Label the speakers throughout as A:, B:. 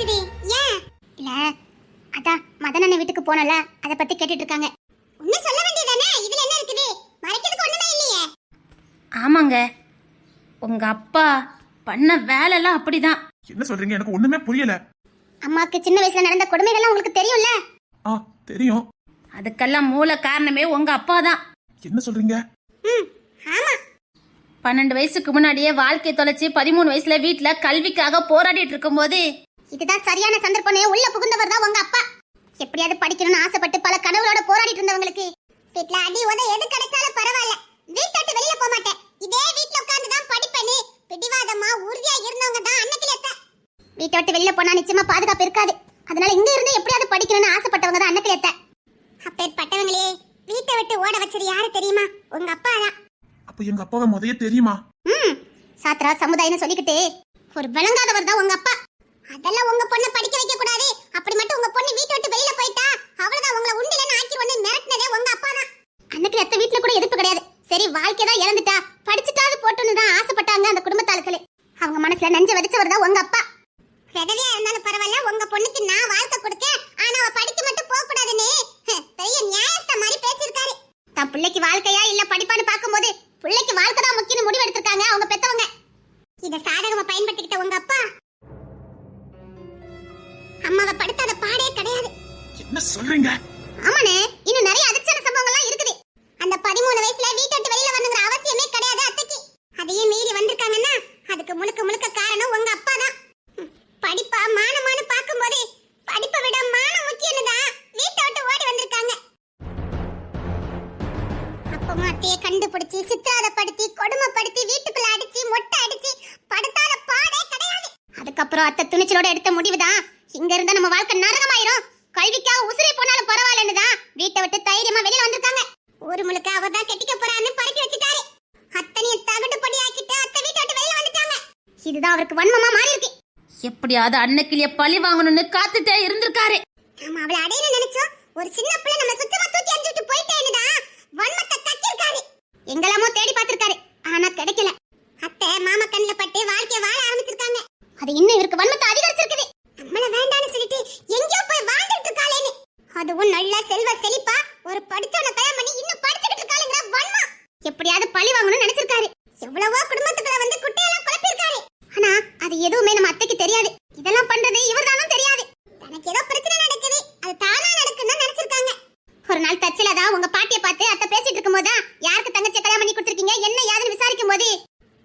A: என்னாச்சுடி ஏன்? இல்ல அதான் மதன் அண்ணன் வீட்டுக்கு போனல அத பத்தி கேட்டுட்டு இருக்காங்க ஒன்னும் சொல்ல வேண்டியதானே? இதுல என்ன இருக்குது? மறைக்கிறதுக்கு ஒண்ணுமே இல்லையே.
B: ஆமாங்க. உங்க அப்பா பண்ண வேலைலாம் அப்படிதான்.
C: என்ன சொல்றீங்க? எனக்கு ஒண்ணுமே புரியல.
A: அம்மாக்கு சின்ன வயசுல நடந்த கொடுமைகள்லாம் உங்களுக்கு தெரியும்ல?
C: ஆ தெரியும்.
B: அதுக்கெல்லாம் மூல காரணமே உங்க அப்பா தான்
C: என்ன சொல்றீங்க?
A: ம் ஆமா.
B: பன்னெண்டு வயசுக்கு முன்னாடியே வாழ்க்கை தொலைச்சு பதிமூணு வயசுல வீட்டுல கல்விக்காக போராடிட்டு இருக்கும்போது
A: இதுதான் சரியான சந்தர்ப்பமே. உள்ள புகுந்தவர் தான் உங்க அப்பா. எப்படியாவது படிக்கணும்னு ஆசைப்பட்டு பல கனவுகளோட போராடிட்டு இருந்தவங்களுக்கு வீட்ல அடி உத எது கிடைச்சாலும் பரவாயில்ல. வீட்டை விட்டு வெளியில போக மாட்டேன். இதே வீட்ல உட்கார்ந்து தான் படிப்பேன்னு பிடிவாதமா உறுதியா இருந்தவங்க தான் அன்னைக்கு எத்த வீட்டை விட்டு வெளியில போனா நிச்சயமா பாதுகாப்பு இருக்காது. அதனால இங்க இருந்து எப்படியாவது படிக்கணும்னு ஆசைப்பட்டவங்க தான் அன்னைக்கு எத்த அப்பேற்பட்டவங்களே வீட்டை விட்டு ஓட வச்சது யாரு தெரியுமா? உங்க அப்பா தான்.
C: அப்ப எங்க அப்பாவை முதைய தெரியுமா?
A: ம் சாத்ரா சமுதாயம்னு சொல்லிக்கிட்டு ஒரு விளங்காதவர் தான் உங்க அப்பா. அதெல்லாம் உங்க பொண்ணை படிக்க வைக்க கூடாது அப்படி மட்டும் உங்க பொண்ணு வீட்டை விட்டு வெளியில போயிட்டா அவ்வளவுதான். உங்களை உண்டிலன்னு ஆக்கிடுவோன்னு மிரட்டினதே உங்க அப்பா தான் அன்னைக்கு எத்த வீட்டுல கூட எதிர்ப்பு கிடையாது. சரி வாழ்க்கை தான் இறந்துட்டா படிச்சுட்டாவது போட்டுன்னு தான் ஆசைப்பட்டாங்க அந்த குடும்பத்தாளுக்களே. அவங்க மனசுல நஞ்சு வதச்சவர் தான் உங்க அப்பா. விதவியா இருந்தாலும் பரவாயில்ல உங்க பொண்ணுக்கு நான் வாழ்க்கை கொடுக்க ஆனா அவ படிக்க மட்டும் போக கூடாதுன்னு பெரிய நியாயஸ்த மாதிரி பேசியிருக்காரு. தன் பிள்ளைக்கு வாழ்க்கையா இல்ல படிப்பான்னு பார்க்கும்போது பிள்ளைக்கு வாழ்க்கை தான் முக்கியம் முடிவு எடுத்திருக்காங்க அவங்க பெத்தவங்க. இத சாதகமா பயன்படுத்திக்கிட்ட உங்க அப்பா
C: என்ன சொல்றீங்க?
A: ஆமாண்ணே இன்னும் நிறைய அதிர்ச்சியான சம்பவங்கள்லாம் இருக்குது. அந்த பதிமூணு வயசுல வீட்டை விட்டு வெளியில வரணுங்கிற அவசியமே கிடையாது அத்தைக்கு. அதையும் மீறி வந்திருக்காங்கன்னா அதுக்கு முழுக்க முழுக்க காரணம் உங்க அப்பா தான். படிப்பா மானமானு பார்க்கும்போது படிப்பை விட மானம் முக்கியம்னு தான் வீட்டை விட்டு ஓடி வந்திருக்காங்க. அப்பமா அத்தைய கண்டுபிடிச்சி சித்திராதப்படுத்தி கொடுமைப்படுத்தி வீட்டுக்குள்ள அடிச்சு மொட்டை அடிச்சு படுத்தாத பாடே கிடையாது. அதுக்கப்புறம் அத்தை துணிச்சலோட எடுத்த முடிவுதான். இங்க இருந்தா நம்ம வாழ்க்கை நரகமாயிரும். கல்விக்காக உசிரை போனாலும் பரவாயில்லன்னு தான் வீட்டை விட்டு தைரியமா வெளியில வந்திருக்காங்க. ஊரு முழுக்க அவ தான் கெட்டிக்க போறான்னு பறக்கி வச்சுட்டாரு. அத்தனையும் தகடு பொடியாக்கிட்டு அத்தை வீட்டை விட்டு வெளியில வந்துட்டாங்க. இதுதான் அவருக்கு வன்மமா மாறி இருக்கு
B: எப்படியாவது அன்னைக்கிளிய பழி வாங்கணும்னு காத்துட்டே இருந்திருக்காரு.
A: நாம அவளை அடையணும் நினைச்சோம். ஒரு சின்ன பிள்ளை நம்ம சுத்தமா தூக்கி எறிஞ்சிட்டு போயிட்டேன்னுதான் வன்மத்தை கக்கிருக்காரு எங்கெல்லாமோ தேடி பார்த்திருக்காரு. ஆனா கிடைக்கல. அத்தை மாமா கண்ணுல பட்டு வாழ்க்கைய வாழ ஆரம்பிச்சிருக்காங்க. அது இன்னும் இவருக்கு வன்மத்தை அதிகரிச்சிருக்குது நம்மள வேண்டாம்னு சொல்லிட்டு எங்கேயோ போய் வாழ்ந்துட்டு இருக்காளேன்னு அதுவும் நல்ல செழிப்பா ஒரு படிச்சவன கல்யாணம் பண்ணி இன்னும் படிச்சுக்கிட்டு இருக்காளுங்கிற வன்மா எப்படியாவது பழி வாங்கணும்னு நினைச்சிருக்காரு. எவ்வளவோ குடும்பத்துக்குள்ள வந்து குட்டையெல்லாம் குழப்பிருக்காரு ஆனா அது எதுவுமே நம்ம அத்தைக்கு தெரியாது. இதெல்லாம் பண்றது இவர்தானும் தெரியாது. தனக்கு ஏதோ பிரச்சனை நடக்குது அது தானா நடக்குன்னு நினைச்சிருக்காங்க. ஒரு நாள் தச்சில உங்க பாட்டியை பார்த்து அத்தை பேசிட்டு இருக்கும்போது யாருக்கு தங்கச்சி கல்யாணம் பண்ணி கொடுத்துருக்கீங்க என்ன யாருன்னு விசாரிக்கும் போது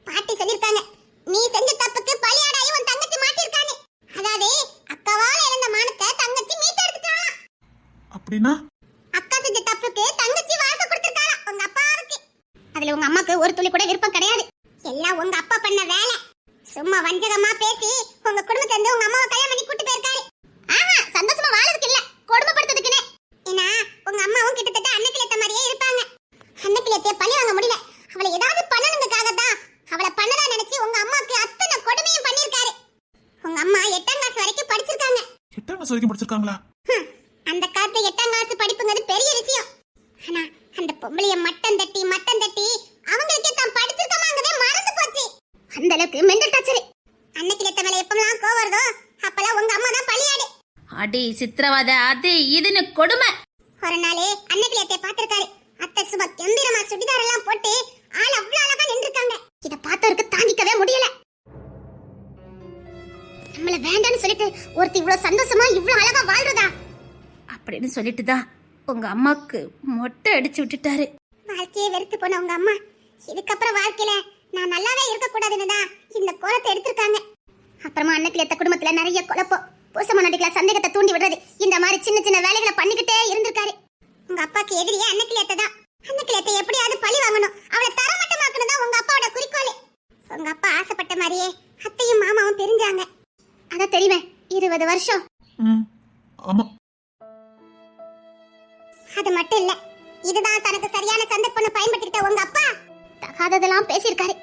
A: பாட்டி சொல்லிருக்காங்க நீ செஞ்ச தப்புக்கு பலியாடாயி உன் தங்கச்சி மாட்டிருக்கானே அதாவது அக்காவால இருந்த மானத்தை தங்கச்சி மீட்டெடுத்துட்டாளாம்.
C: அப்படின்னா?
A: செஞ்ச தங்கச்சி வாழ்க்கை கொடுத்திருக்காளா? உங்க அப்பாவுக்கு. அதுல உங்க அம்மாக்கு ஒரு துளி கூட விருப்பம் கிடையாது. எல்லாம் உங்க அப்பா பண்ண வேலை. சும்மா வஞ்சகமா பேசி உங்க குடும்பத்துல இருந்து உங்க அம்மாவை கல்யாணம் பண்ணி கூட்டு போயிருக்காரு. ஆஹா சந்தோஷமா வாழறதுக்கு இல்ல. கொடுமைப்படுத்துறதுக்குனே ஏன்னா உங்க அம்மாவும் கிட்டத்தட்ட அன்னக்கிழத்த மாதிரியே இருப்பாங்க. அன்னக்கிழத்தைய பழி வாங்க முடியல. அவளை ஏதாவது பண்ணணுங்கக்காக தான் அவளை பண்ணதா நினைச்சு உங்க அம்மாவுக்கு அத்தனை கொடுமையும் பண்ணிருக்காரு உங்க அம்மா எட்டாம் கிளாஸ் வரைக்கும் படிச்சிருக்காங்க.
C: எட்டாம் கிளாஸ் வரைக்கும் படிச்சிருக்காங்களா
A: ஹம், அந்த காலத்துல எட்டாம் கிளாஸ் படிப்புங்கிறது பெரிய விஷயம் ஆனா அந்த பொம்பளைய மட்டம் தட்டி மட்டம் தட்டி அவங்களுக்கே தான் படிச்சிருக்கமாங்கதே மறந்து போச்சு. அந்த அளவுக்கு மெண்டல் டார்ச்சர் அன்னைக்கு எத்த மேல எப்பலாம் கோவம் வருதோ அப்பலாம் உங்க அம்மா தான் பழியாடு.
B: அடி சித்திரவத அது இதுன்னு கொடுமை.
A: ஒரு நாளே அன்னைக்கு எத்தைய பாத்திருக்காரு அத்தை சும்மா கம்பீரமா சுடிதார் எல்லாம் போட்டு ஆள் அவ்வளவு அழகா நின்றுருக்காங்க. இத பார்த்தவருக்கு தாங்கிக்கவே முடியல. நம்மள வேண்டாம்னு சொல்லிட்டு ஒருத்தி இவ்வளவு சந்தோஷமா இவ்வளவு அழகா வாழ்றதா?
B: அப்படின்னு சொல்லிட்டு தான் உங்க அம்மாக்கு மொட்டை அடிச்சு விட்டுட்டாரு.
A: வாழ்க்கையே வெறுத்து போன உங்க அம்மா. இதுக்கப்புறம் வாழ்க்கையில நான் நல்லாவே இருக்க கூடாதுன்னு தான் இந்த கோலத்தை எடுத்திருக்காங்க. அப்புறமா அன்னைக்கு எத்த குடும்பத்துல நிறைய குழப்பம். புருஷ மன்னாடிக்கல சந்தேகத்தை தூண்டி விடுறது இந்த மாதிரி சின்ன சின்ன வேலைகளை பண்ணிக்கிட்டே இருந்திருக்காரு. உங்க அப்பாக்கு எதிரியே அன்னைக்கு தான். அன்னைக்கு எத்த எப்படியாவது பழி வாங்கணும். அவளை தரமட்டமாக்கணும் தான் உங்க அப்பாவோட குறிக்கோள். உங்க அப்பா ஆசைப்பட்ட மாதிரியே அத்தையும் மாமாவும் பிரிஞ்சாங்க. அதான் தெரியுமே இருபது வருஷம்.
C: ம் ஆமா.
A: அது மட்டும் இல்ல. இதுதான் தனக்கு சரியான சந்தர்ப்பம் பயன்படுத்திக்கிட்ட உங்க அப்பா. தகாததெல்லாம் பேசியிருக்காரு.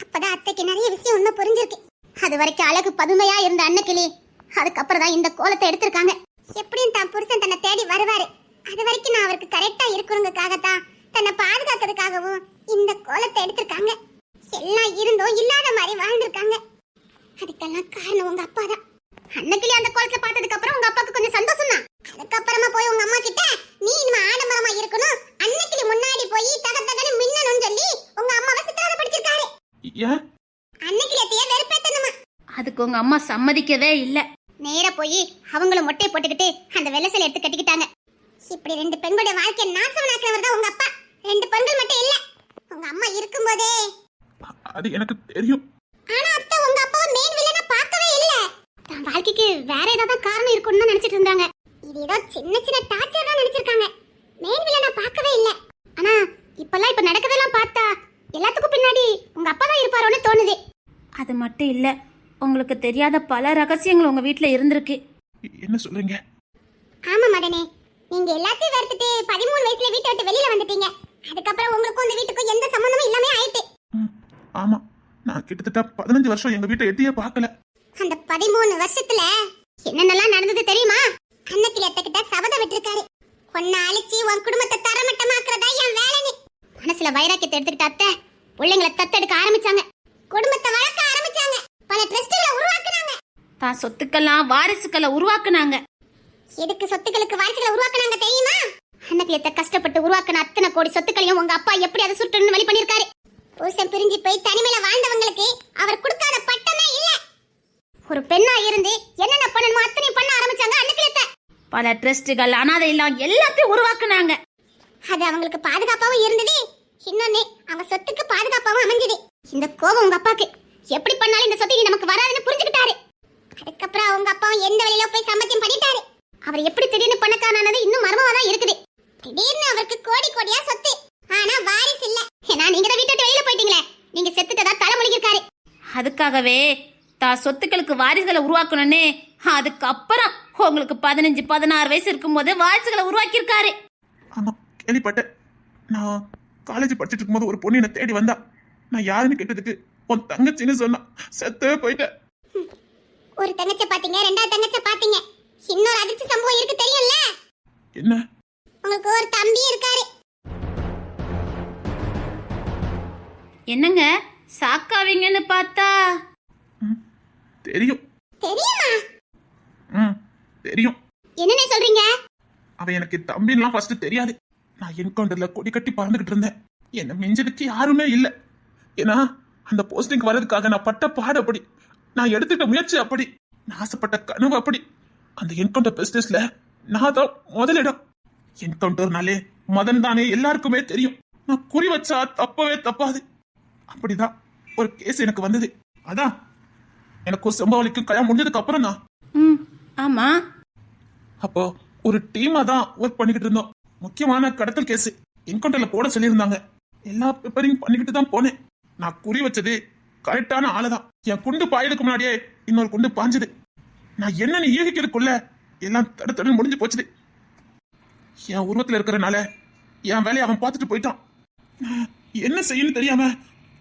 A: அப்பதான் அத்தைக்கு நிறைய விஷயம் உண்மை புரிஞ்சிருக்கு. அது வரைக்கும் அழகு பதுமையா இருந்த அன்னக்கிளி அதுக்கப்புறம் தான் இந்த கோலத்தை எடுத்திருக்காங்க. எப்படியும் தான் புருஷன் தன்னை தேடி வருவாரு. அது வரைக்கும் நான் அவருக்கு கரெக்டா இருக்கணுங்கிறதுக்காக தான் தன்னை பாதுகாக்கிறதுக்காகவும் இந்த கோலத்தை எடுத்திருக்காங்க. எல்லாம் இருந்தும் இல்லாத மாதிரி வாழ்ந்திருக்காங்க. அதுக்கெல்லாம் காரணம் உங்க அப்பா தான் அன்னைக்கிலே அந்த கோலத்துல பார்த்ததுக்கு அப்புறம் உங்க அப்பாவுக்கு கொஞ்சம் சந்தோஷம் தான் அதுக்கப்புறமா போய் உங்க அம்மா கிட்ட நீ இனிமே ஆடம்பரமா இருக்கணும். அன்னைக்கிலே முன்னாடி போய் தக தகன்னு மின்னணும்னு சொல்லி உங்க அம்மாவை சித்திரவதை படிச்சிருக்காரு.
C: ஏன்?
A: அன்னைக்கிலே அத்தைய வெறுப்பேத்தணுமா?
B: அதுக்கு உங்க அம்மா சம்மதிக்கவே இல்லை.
A: நேரா போய் அவங்களும் மொட்டை போட்டுக்கிட்டு அந்த வெள்ளசலை எடுத்து கட்டிக்கிட்டாங்க. இப்படி ரெண்டு பெண்களுடைய வாழ்க்கையை நாசமாக்குறவர் தான் உங்க அப்பா. ரெண்டு பெண்கள் மட்டும் இல்ல உங்க அம்மா இருக்கும்போதே.
C: அது எனக்கு தெரியும்
A: ஆனா அத்தை உங்க அப்பாவை மெயின் வில்லனா பார்க்கவே இல்ல தன் வாழ்க்கைக்கு வேற ஏதாவது காரணம் இருக்கும்னு தான் நினைச்சிட்டு இருந்தாங்க. இது ஏதோ சின்ன சின்ன டார்ச்சர் தான் நினைச்சிருக்காங்க. மெயின் வில்லனா பார்க்கவே இல்ல. ஆனா இப்பெல்லாம் இப்ப நடக்கதெல்லாம் பார்த்தா எல்லாத்துக்கும் பின்னாடி உங்க அப்பா தான் இருப்பாரோன்னு தோணுது.
B: அது மட்டும் இல்லை உங்களுக்கு தெரியாத பல ரகசியங்கள் உங்க வீட்டில் இருந்திருக்கு.
C: என்ன சொல்றீங்க?
A: ஆமா மதனே. நீங்க எல்லாத்தையும் வெறுத்துட்டு பதிமூணு வயசுல வீட்டை விட்டு வெளியில வந்துட்டீங்க. அதுக்கப்புறம் உங்களுக்கும் இந்த வீட்டுக்கும் எந்த சம்பந்தமும் இல்லாம ஆயிட்டு.
C: ஆமா. நான் கிட்டத்தட்ட பதினஞ்சு வருஷம் எங்க வீட்டை எட்டியே பார்க்கல.
A: பதிமூணு வருஷத்துல என்னென்னலாம் நடந்தது தெரியுமா? அன்னக்கிளி அத்தைக்கிட்ட சபதம் விட்டிருக்காரு. உன்னை அழிச்சு உன் குடும்பத்தை தரமட்டமாக்குறதா என் வேலைன்னு. மனசுல வைராக்கியத்தை எடுத்துக்கிட்ட அத்தை பிள்ளைங்களை தத்தெடுக்க ஆரம்பிச்சாங்க. குடும்பத்தை வளர்க்க ஆரம்பிச்சாங்க. பல ட்ரஸ்டுகளை உருவாக்குனாங்க.
B: தான் சொத்துக்கெல்லாம் வாரிசுக்களை உருவாக்குனாங்க.
A: எதுக்கு சொத்துக்களுக்கு வாரிசுகளை உருவாக்குனாங்க தெரியுமா? அன்னக்கியத்தை கஷ்டப்பட்டு உருவாக்குன அத்தனை கோடி சொத்துக்களையும் உங்க அப்பா எப்படி அதை சுட்டுன்னு வழி பண்ணிருக்காரு புருஷன் பிரிஞ்சு போய் தனிமையில வாழ்ந்தவங்களுக்கு அவர் கொடுக்காத ஒரு பெண்ணா இருந்து என்னென்ன பண்ணணுமோ அத்தனையும் பண்ண ஆரம்பிச்சாங்க அன்னக்கியத்தை
B: பல ட்ரஸ்டுகள் அனாதை இல்லம் எல்லாத்தையும் உருவாக்குனாங்க.
A: அது அவங்களுக்கு பாதுகாப்பாவும் இருந்தது. இன்னொன்னு அவங்க சொத்துக்கு பாதுகாப்பாவும் அமைஞ்சது. இந்த கோபம் உங்க அப்பாக்கு. எப்படி பண்ணாலும் இந்த சொத்து நமக்கு வராதுன்னு புரிஞ்சுக்கிட்டாரு. அதுக்கப்புறம் அவங்க அப்பாவும் எந்த வழியில போய் சம்பத்தியம் பண்ணிட்டாரு. அவர் எப்படி திடீர்னு பணக்காரனானது இன்னும் மர்மமா தான் இருக்குது. திடீர்னு அவருக்கு கோடி கோடியா சொத்து. ஆனா வாரிசு இல்ல. ஏன்னா நீங்க தான் வீட்டை விட்டு வெளியில போயிட்டீங்களே. நீங்க செத்துட்டதா தலைமொழி இருக்காரு
B: அதுக்காகவே தான் சொத்துக்களுக்கு வாரிசுகளை உருவாக்கணும்னு அதுக்கப்புறம் உங்களுக்கு பதினஞ்சு பதினாறு வயசு இருக்கும்போது வாரிசுகளை உருவாக்கியிருக்காரு.
C: ஆமா கேள்விப்பட்டேன். நான் காலேஜ் படிச்சுட்டு இருக்கும்போது ஒரு பொண்ணு என்னை தேடி வந்தா. நான் யாருன்னு கேட்டதுக்கு உன் தங்கச்சின்னு சொன்னா. செத்தே போயிட்டேன்.
A: ஒரு தங்கச்ச பாத்தீங்க ரெண்டாவது தங்கச்ச பாத்தீங்க இன்னொரு அதிர்ச்சி சம்பவம் இருக்கு தெரியும்ல?
C: என்ன?
A: உங்களுக்கு ஒரு தம்பி இருக்காரு.
B: என்னங்க சாக்காவீங்கன்னு பார்த்தா
C: தெரியும். ம் தெரியும்.
A: என்னன்னு சொல்றீங்க?
C: அவன் எனக்கு தம்பின்லாம் ஃபர்ஸ்ட் தெரியாது. நான் என்கவுண்டர்ல கொடி கட்டி பறந்துகிட்டு இருந்தேன். என்ன மிஞ்சதுக்கு யாருமே இல்ல. ஏன்னா அந்த போஸ்டிங் வர்றதுக்காக நான் பட்ட பாடு அப்படி. நான் எடுத்துட்ட முயற்சி அப்படி. நான் ஆசைப்பட்ட கனவு அப்படி. அந்த என்கவுண்டர் பிசினஸ்ல நான் தான் முதலிடம். என்கவுண்டர்னாலே மதன் தானே எல்லாருக்குமே தெரியும். நான் குறி வச்சா தப்பவே தப்பாது. அப்படிதான் ஒரு கேஸ் எனக்கு வந்தது. அதான் எனக்கு ஒரு சம்பவலிக்கும் கல்யாணம் முடிஞ்சதுக்கு அப்புறம் தான்.
B: ம் ஆமா.
C: அப்போ ஒரு டீமா தான் ஒர்க் பண்ணிக்கிட்டு இருந்தோம். முக்கியமான கடத்தல் கேஸ் என்கவுண்டர்ல போட சொல்லியிருந்தாங்க. எல்லா பேப்பரையும் பண்ணிக்கிட்டு தான் போனேன். நான் குறி வச்சது கரெக்டான ஆளுதான் என் குண்டு பாயதுக்கு முன்னாடியே இன்னொரு குண்டு பாஞ்சது. நான் என்னன்னு யூகிக்கிறதுக்குள்ள எல்லாம் தடு முடிஞ்சு போச்சுது. என் உருவத்துல இருக்கிறனால என் வேலையை அவன் பார்த்துட்டு போயிட்டான். நான் என்ன செய்யணும்னு தெரியாம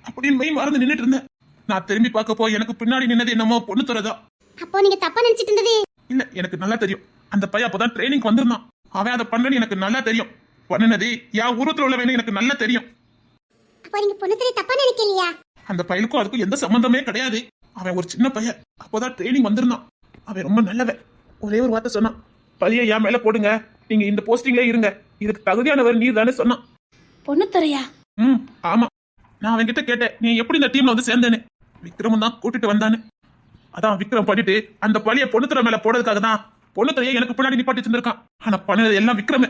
C: அப்படின்னு மெய் மறந்து நின்னுட்டு இருந்தேன். நான் திரும்பி பார்க்கப்போ எனக்கு பின்னாடி நின்னது என்னமோ பொண்ணு துறதான்
A: அப்போ நீங்க தப்பா நினைச்சிட்டு இருந்தது.
C: இல்ல எனக்கு நல்லா தெரியும். அந்த பையன் அப்பதான் ட்ரைனிங் வந்திருந்தான். அவன் அதை பண்ணனு எனக்கு நல்லா தெரியும். பண்ணுனது என் உருவத்துல உள்ளவனு எனக்கு நல்லா தெரியும்.
A: அப்போ நீங்க பொண்ணுத்திரை தப்பா நினைக்கலையா?
C: அந்த பையனுக்கும் அதுக்கும் எந்த சம்பந்தமே கிடையாது. அவன் ஒரு சின்ன பையன். அப்போதான் ட்ரைனிங் வந்திருந்தான். அவன் ரொம்ப நல்லவன். ஒரே ஒரு வார்த்தை சொன்னான். பழிய என் மேல போடுங்க. நீங்க இந்த போஸ்டிங்ல இருங்க. இதுக்கு தகுதியானவர் நீர் தானே சொன்னான்.
B: பொண்ணுத்துறையா
C: ம் ஆமா. நான் அவன்கிட்ட கேட்டேன் நீ எப்படி இந்த டீம்ல வந்து சேர்ந்தேன்னு? விக்ரமும் தான் கூட்டிட்டு வந்தானு அதான் விக்ரம் பண்ணிட்டு அந்த பழிய பொண்ணுத்துறை மேல போடுறதுக்காக தான் பொண்ணுத்துறையை எனக்கு பின்னாடி நிப்பாட்டி வச்சிருந்திருக்கான் ஆனா பண்ணது எல்லாம் விக்ரம்.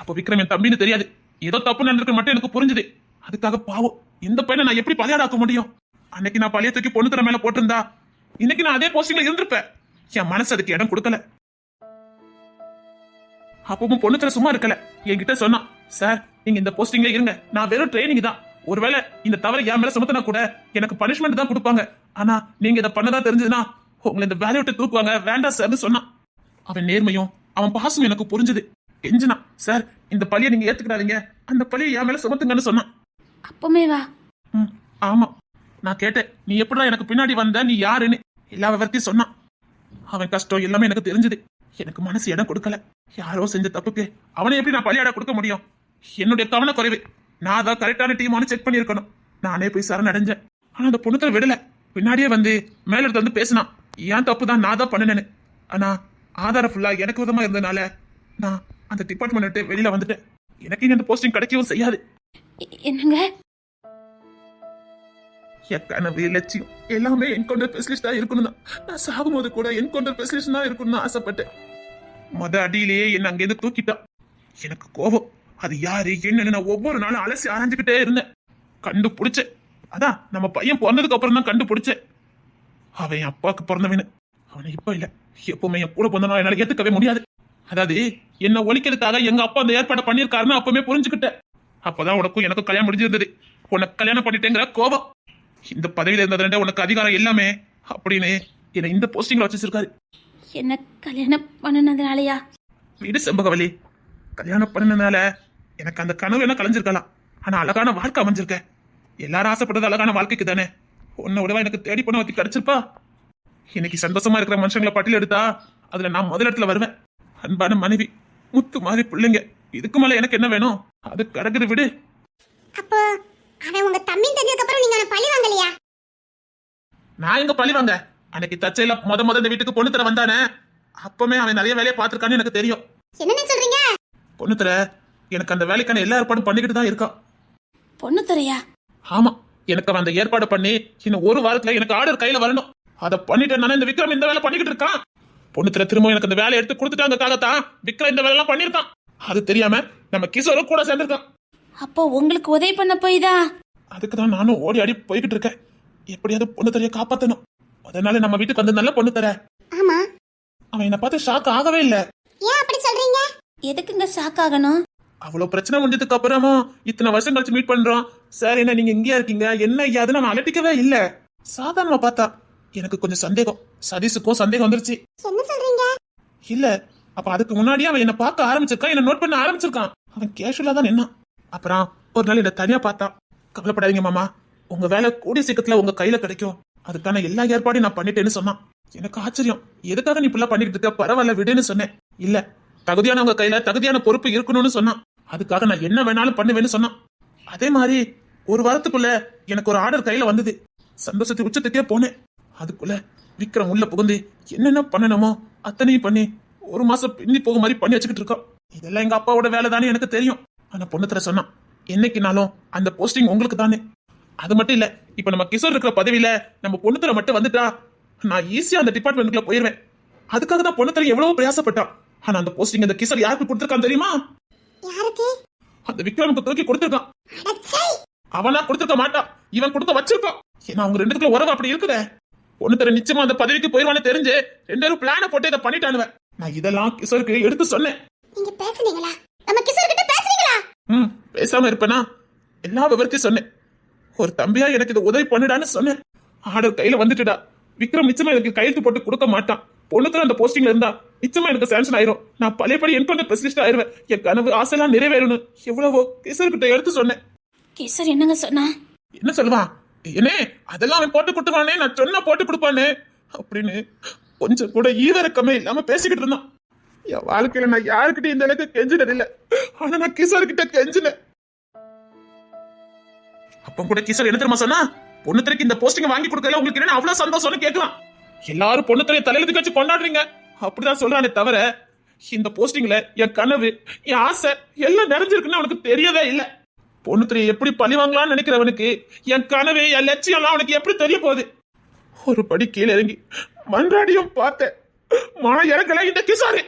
C: அப்போ விக்ரம் என் தம்பின்னு தெரியாது. ஏதோ தப்பு நடந்திருக்கு மட்டும் எனக்கு புரிஞ்சுது. அதுக்காக பாவம். இந்த பையனை நான் எப்படி பழையாடாக்க முடியும்? அன்னைக்கு நான் பழைய தூக்கி பொண்ணுத்துறை மேல போட்டிருந்தா இன்னைக்கு நான் அதே போஸ்டிங்ல இருந்திருப்பேன். என் மனசு அதுக்கு இடம் கொடுக்கல. அப்பவும் பொண்ணுத்துல சும்மா இருக்கல. என்கிட்ட சொன்னான் சார் நீங்க இந்த போஸ்டிங்ல இருங்க. நான் வெறும் ட்ரைனிங் தான். ஒருவேளை இந்த தவறை என் மேல சுமத்தினா கூட எனக்கு பனிஷ்மெண்ட் தான் கொடுப்பாங்க. ஆனா நீங்க இதை பண்ணதா தெரிஞ்சதுன்னா உங்களை இந்த வேலையை விட்டு தூக்குவாங்க. வேண்டாம் சார்னு சொன்னான். அவன் நேர்மையும் அவன் பாசமும் எனக்கு புரிஞ்சுது. கெஞ்சினா சார் இந்த பழியை நீங்க ஏத்துக்கிடாதீங்க. அந்த பழியை என் மேல சுமத்துங்கன்னு சொன்னான்.
B: அப்பமே வா.
C: ம் ஆமா. நான் கேட்டேன் நீ எப்படிடா எனக்கு பின்னாடி வந்த? நீ யாருன்னு? எல்லா விவரத்தையும் சொன்னான். அவன் கஷ்டம் எல்லாமே எனக்கு தெரிஞ்சது. எனக்கு மனசு இடம் கொடுக்கல. யாரோ செஞ்ச தப்புக்கு அவனை எப்படி நான் பலியாட கொடுக்க முடியும்? என்னுடைய கவன குறைவு நான் தான் கரெக்டான டீமானு செக் பண்ணியிருக்கணும். நானே போய் சரணடைஞ்சேன் ஆனா அந்த பொண்ணுத்தர விடல. பின்னாடியே வந்து மேல எடுத்து வந்து பேசினான் ஏன் தப்பு தான் நான் தான் பண்ணினேன்னு. ஆனா ஆதாரம் ஃபுல்லா எனக்கு விதமா இருந்ததுனால நான் அந்த டிபார்ட்மெண்ட் விட்டு வெளியில வந்துட்டேன். எனக்கு இங்க அந்த போஸ்டிங் கிடைக்கவும் செய்யாது.
B: என்னங்க?
C: என் கனவு லட்சியம் எல்லாமே என்கவுண்டர் ஸ்பெஷலிஸ்டா இருக்கணும் தான். நான் சாகும்போது கூட என்கவுண்டர் ஸ்பெஷலிஸ்ட் தான் இருக்கணும்னு ஆசைப்பட்டேன். மொத அடியிலேயே என்ன அங்கேருந்து தூக்கிட்டான். எனக்கு கோபம். அது யாரு என்னன்னு நான் ஒவ்வொரு நாளும் அலசி ஆராய்ஞ்சுக்கிட்டே இருந்தேன். கண்டுபிடிச்சேன். அதான் நம்ம பையன் பிறந்ததுக்கு அப்புறம் தான் கண்டுபிடிச்சேன். அவன் என் அப்பாவுக்கு பிறந்தவனு. அவனை இப்ப இல்ல. எப்பவுமே என் கூட பிறந்தவன என்னால ஏத்துக்கவே முடியாது. அதாவது என்ன ஒழிக்கிறதுக்காக எங்க அப்பா அந்த ஏற்பாடு பண்ணியிருக்காருன்னு அப்பவுமே புரிஞ்சுக்கிட்டேன். அப்பதான் உனக்கும் எனக்கும் கல்யாணம் முடிஞ்சிருந்தது. உனக்கு கல்யாணம் பண்ணிட்டேங்கிற கோபம். இந்த பதவியில இருந்ததுல உனக்கு அதிகாரம் எல்லாமே அப்படின்னு என்னை இந்த போஸ்டிங்ல வச்சிருக்காரு.
B: என்ன கல்யாணம் பண்ணினதுனாலயா?
C: வீடு செம்பகவலி கல்யாணம் பண்ணனால எனக்கு அந்த கனவு என்ன கலைஞ்சிருக்கலாம். ஆனா அழகான வாழ்க்கை அமைஞ்சிருக்க. எல்லாரும் ஆசைப்பட்டது அழகான வாழ்க்கைக்கு தானே. உன்னை விடவா எனக்கு தேடி பண்ண வத்தி கிடைச்சிருப்பா? இன்னைக்கு சந்தோஷமா இருக்கிற மனுஷங்களை பட்டியல் எடுத்தா அதுல நான் முதல் இடத்துல வருவேன். அன்பான மனைவி முத்து மாதிரி பிள்ளைங்க. இதுக்கு மேல எனக்கு என்ன வேணும்? அது கிடக்குது விடு.
A: அப்போ அவன் உங்க தம்பி தெரிஞ்சதுக்கு அப்புறம் நீங்க பழி வாங்கலையா?
C: நான் எங்க பழி வாங்க? அன்னைக்கு தச்சையில முத முத இந்த வீட்டுக்கு பொண்ணு தர வந்தானே. அப்பமே அவன் நிறைய வேலையை பார்த்திருக்கான்னு எனக்கு தெரியும்.
A: என்னன்னு சொல்றீங்க?
C: பொண்ணு தர எனக்கு அந்த வேலைக்கான எல்லா ஏற்பாடும் பண்ணிக்கிட்டு தான் இருக்கான்
B: பொண்ணு துறையா?
C: ஆமா எனக்கு அவன் அந்த ஏற்பாடு பண்ணி இன்னும் ஒரு வாரத்துல எனக்கு ஆர்டர் கையில வரணும். அதை பண்ணிட்டேன் இந்த விக்ரம் இந்த வேலை பண்ணிக்கிட்டு இருக்கான். பொண்ணுத்துல திரும்ப எனக்கு அந்த வேலையை எடுத்து கொடுத்துட்டாங்கக்காகத்தான் விக்ரம் இந்த வேலை எல்லாம் பண்ணிருக்கான் அது தெரியாம நம்ம கிஷோரும் கூட சேர்ந்திருக்கான்.
B: அப்போ உங்களுக்கு உதவி பண்ண போய் தான்
C: அதுக்கு தான் நானும் ஓடி ஆடி போய்கிட்டு இருக்கேன். எப்படியாவது பொண்ணு தரைய காப்பாத்தணும். அதனால நம்ம வீட்டுக்கு வந்து நல்ல பொண்ணு தர
A: ஆமா.
C: அவன் என்னை பார்த்து ஷாக் ஆகவே இல்ல.
A: ஏன் அப்படி சொல்றீங்க?
B: எதுக்குங்க ஷாக் ஆகணும்?
C: அவ்வளவு பிரச்சனை முடிஞ்சதுக்கு அப்புறமும் இத்தனை வருஷம் கழிச்சு மீட் பண்றோம். சார் என்ன நீங்க இங்கேயா இருக்கீங்க? என்ன ஐயாதுன்னு அவன் அலட்டிக்கவே இல்ல. சாதாரணமா பார்த்தா எனக்கு கொஞ்சம் சந்தேகம். சதீஷுக்கும் சந்தேகம் வந்துருச்சு.
A: என்ன சொல்றீங்க?
C: இல்ல அப்ப அதுக்கு முன்னாடியே அவன் என்ன பார்க்க ஆரம்பிச்சிருக்கான் என்ன நோட் பண்ண ஆரம்பிச்சிருக்கான். அவன் கேஷுவலா தான் நின்னான். அப்புறம் ஒரு நாள் என்ன தனியா பார்த்தான். கவலைப்படாதீங்க மாமா. உங்க வேலை கூடிய சீக்கிரத்துல உங்க கையில கிடைக்கும். அதுக்கான எல்லா ஏற்பாடையும் நான் பண்ணிட்டேன்னு சொன்னான். எனக்கு ஆச்சரியம். எதுக்காக நீ இப்படிலாம் பண்ணிட்டு இருக்க? பரவாயில்ல விடுன்னு சொன்னேன். இல்ல தகுதியானவங்க கையில தகுதியான பொறுப்பு இருக்கணும்னு சொன்னான். அதுக்காக நான் என்ன வேணாலும் பண்ணுவேன்னு சொன்னான். அதே மாதிரி ஒரு வாரத்துக்குள்ள எனக்கு ஒரு ஆர்டர் கையில வந்தது. சந்தோஷத்து உச்சத்துக்கே போனேன். அதுக்குள்ள விக்ரம் உள்ள புகுந்து என்னென்ன பண்ணணுமோ அத்தனையும் பண்ணி ஒரு மாசம் பின்னி போக மாதிரி பண்ணி வச்சுக்கிட்டு இருக்கோம் இதெல்லாம் எங்க அப்பாவோட வேலை தானே எனக்கு தெரியும். ஆனா பொண்ணுத்தர சொன்னான் என்னைக்குனாலும் அந்த போஸ்டிங் உங்களுக்கு தானே. அது மட்டும் இல்ல இப்ப நம்ம கிஷோர் இருக்கிற பதவியில நம்ம பொண்ணுத்தர மட்டும் வந்துட்டா நான் ஈஸியா அந்த டிபார்ட்மெண்ட்குள்ள போயிருவேன். அதுக்காக தான் பொண்ணுத்தர எவ்வளவு பிரயாசப்பட்டான். ஆனா அந்த போஸ்டிங் அந்த கிஷோர் யாருக்கு கொடுத்துருக்கான் தெரியுமா?
A: யாருக்கு?
C: அந்த விக்ரமுக்கு தூக்கி கொடுத்திருக்கான். அவனா கொடுத்திருக்க மாட்டான். இவன் கொடுக்க வச்சிருக்கான். ஏன்னா அவங்க ரெண்டுக்குள்ள உறவு அப்படி இருக்குதே. ஒண்ணு தர நிச்சயமா அந்த பதவிக்கு போயிருவானே தெரிஞ்சு ரெண்டு பேரும் பிளான போட்டு இதை பண்ணிட்டானுவன் நான் இதெல்லாம் கிஷோருக்கு எடுத்து சொன்னேன்.
A: நீங்க பேசுனீங்களா? நம்ம கிஷோர் கிட்ட பேசுனீங்களா?
C: ம் பேசாம இருப்பேனா? எல்லா விவரத்தையும் சொன்னேன். ஒரு தம்பியா எனக்கு இது உதவி பண்ணுடான்னு சொன்னேன். ஆர்டர் கையில வந்துட்டுடா. விக்ரம் நிச்சயமா எனக்கு கையெழுத்து போட்டு கொடுக்க மாட்டான். பொண்ணுத்துல அந்த போஸ்டிங்ல இருந்தா நிச்சயமா எனக்கு சான்சன் ஆயிரும். நான் பழையபடி என்கொண்டர் ஸ்பெஷலிஸ்ட் ஆயிருவேன். என் கனவு ஆசையெல்லாம் நிறைவேறணும் எவ்வளவோ கிஷோர்கிட்ட எடுத்து சொன்னேன்.
B: கேசர் என்னங்க சொன்னா?
C: என்ன சொல்லுவான்? என்னே அதெல்லாம் அவன் போட்டு கொடுத்துருவானே நான் சொன்னா போட்டு கொடுப்பானே அப்படின்னு கொஞ்சம் கூட ஈவிரக்கமே இல்லாம பேசிக்கிட்டு இருந்தான். என் வாழ்க்கையில நான் யாருக்கிட்டையும் இந்த அளவுக்கு கெஞ்சினது இல்ல. ஆனா நான் கிஷோர் கிட்ட கெஞ்சினேன். அப்ப கூட கிஷோர் என்ன தெரியுமா சொன்னா? பொண்ணுத்திரைக்கு இந்த போஸ்டிங் வாங்கி கொடுக்கல உங்களுக்கு என்ன அவ்வளவு சந்தோஷம்னு கேட்கலாம் எல்லாரும் பொண்ணுத்திரையை தலையில வச்சு கொண்டாடுறீங்க. அப்படிதான் சொல்றானே தவிர இந்த போஸ்டிங்ல என் கனவு என் ஆசை எல்லாம் நிறைஞ்சிருக்குன்னு அவனுக்கு தெரியவே இல்லை. பொண்ணுத்திரையை எப்படி பழி வாங்கலாம்னு நினைக்கிறவனுக்கு என் கனவு என் லட்சியம்லாம் அவனுக்கு எப்படி தெரிய போகுது? ஒரு படி கீழே இறங்கி மன்றாடியும் பார்த்தேன். மனம் இறங்கல இந்த கிசாரு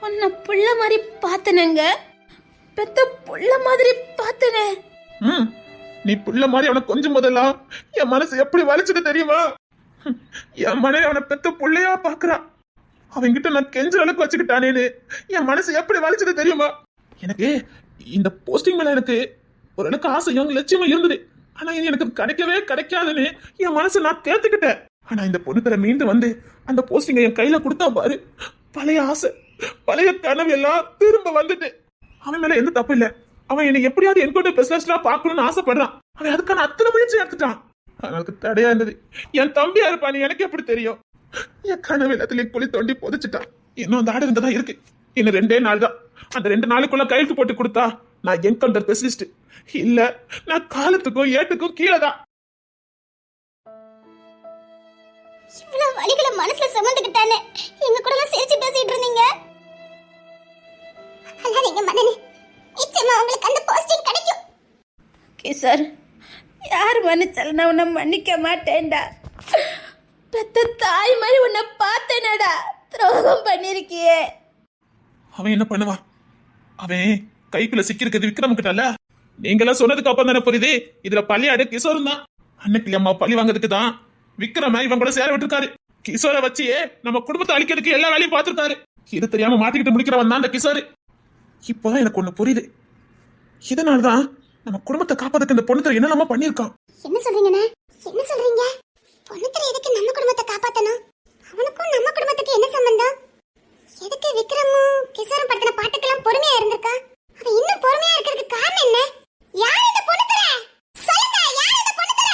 B: உன்னை புள்ள மாதிரி பார்த்தனங்க. பெத்த புள்ள மாதிரி பார்த்தனே.
C: ம். நீ புள்ள மாதிரி அவனை கொஞ்சம் முதல்லாம் என் மனசு எப்படி வலிச்சது தெரியுமா? என் மனைவி அவனை பெத்த புள்ளையா பாக்குறான் அவன்கிட்ட நான் கெஞ்ச அளவுக்கு வச்சுக்கிட்டானேன்னு என் மனசு எப்படி வலிச்சது தெரியுமா? எனக்கு இந்த போஸ்டிங் மேல எனக்கு ஓரளவுக்கு ஆசையும் லட்சியமும் இருந்தது. ஆனா இது எனக்கு கிடைக்கவே கிடைக்காதுன்னு என் மனசு நான் தேர்த்துக்கிட்டேன் ஆனா இந்த பொண்ணு தர மீண்டு வந்து அந்த போஸ்டிங்கை என் கையில கொடுத்தா பாரு. பழைய ஆசை பழைய கனவு எல்லாம் திரும்ப வந்துட்டு. அவன் மேல எந்த தப்பு இல்லை. அவன் என்னை எப்படியாவது என்கவுண்டர் ஸ்பெஷலிஸ்டா பார்க்கணும்னு ஆசைப்படுறான். அவன் அதுக்கான அத்தனை முயற்சி எடுத்துட்டான். அவனுக்கு தடையா இருந்தது. என் தம்பியா இருப்பான்னு எனக்கு எப்படி தெரியும்? என் கனவு எல்லாத்துலயும் குழி தோண்டி புதைச்சிட்டான். இன்னும் அந்த ஆடு இருந்ததா இருக்கு? இன்னும் ரெண்டே நாள் தான். அந்த ரெண்டு நாளுக்குள்ள கையெழுத்து போட்டு கொடுத்தா நான் என்கவுண்டர் ஸ்பெஷலிஸ்ட் இல்ல நான் காலத்துக்கும் ஏட்டுக்கும் கீழே தான்.
A: இவ்வளவு வழிகளை மனசுல சுமந்துக்கிட்டானே.
B: சார். யார் மன்னிச்சாலும் நான் உன்னை மன்னிக்க மாட்டேன்டா. பெத்த தாய் மாதிரி உன்னை பார்த்தேனடா. துரோகம் பண்ணிருக்கியே.
C: அவன் என்ன பண்ணுவான் அவன் கைக்குள்ள சிக்கிருக்கிறது விக்ரம் கிட்டல நீங்களாம் சொன்னதுக்கு அப்புறம் தானே புரியுது? இதுல பள்ளியாடு கிஷோரும் தான். அன்னைக்கு அம்மா பழி வாங்குறதுக்கு தான் விக்ரம இவன் கூட சேர விட்டுருக்காரு. கிஷோரை வச்சு நம்ம குடும்பத்தை அழிக்கிறதுக்கு எல்லா வேலையும் பார்த்துருக்காரு. இது தெரியாம மாட்டிக்கிட்டு முடிக்கிறவன் தான் அந்த கிஷோர். இப்போதான் எனக்கு ஒண்ணு புரியுது. இதனால்தான் நம்ம குடும்பத்தை காப்பாத்துக்கு இந்த பொண்ணுத்தர என்னெல்லாம பண்ணிருக்கான்
A: என்ன சொல்றீங்கண்ணே? என்ன சொல்றீங்க? பொண்ணுத்தர எதுக்கு நம்ம குடும்பத்தை காப்பாத்தணும்? அவனுக்கும் நம்ம குடும்பத்துக்கு என்ன சம்பந்தம்? எதுக்கு விக்ரமும் கிஷோரும் படுத்தின பாட்டுக்கெல்லாம் பொறுமையா இருந்திருக்கா? அவன் இன்னும் பொறுமையா இருக்கிறதுக்கு காரணம் என்ன? யார் இந்த பொண்ணுத்தர சொல்லுங்க யார் இந்த பொண்ணுத்தர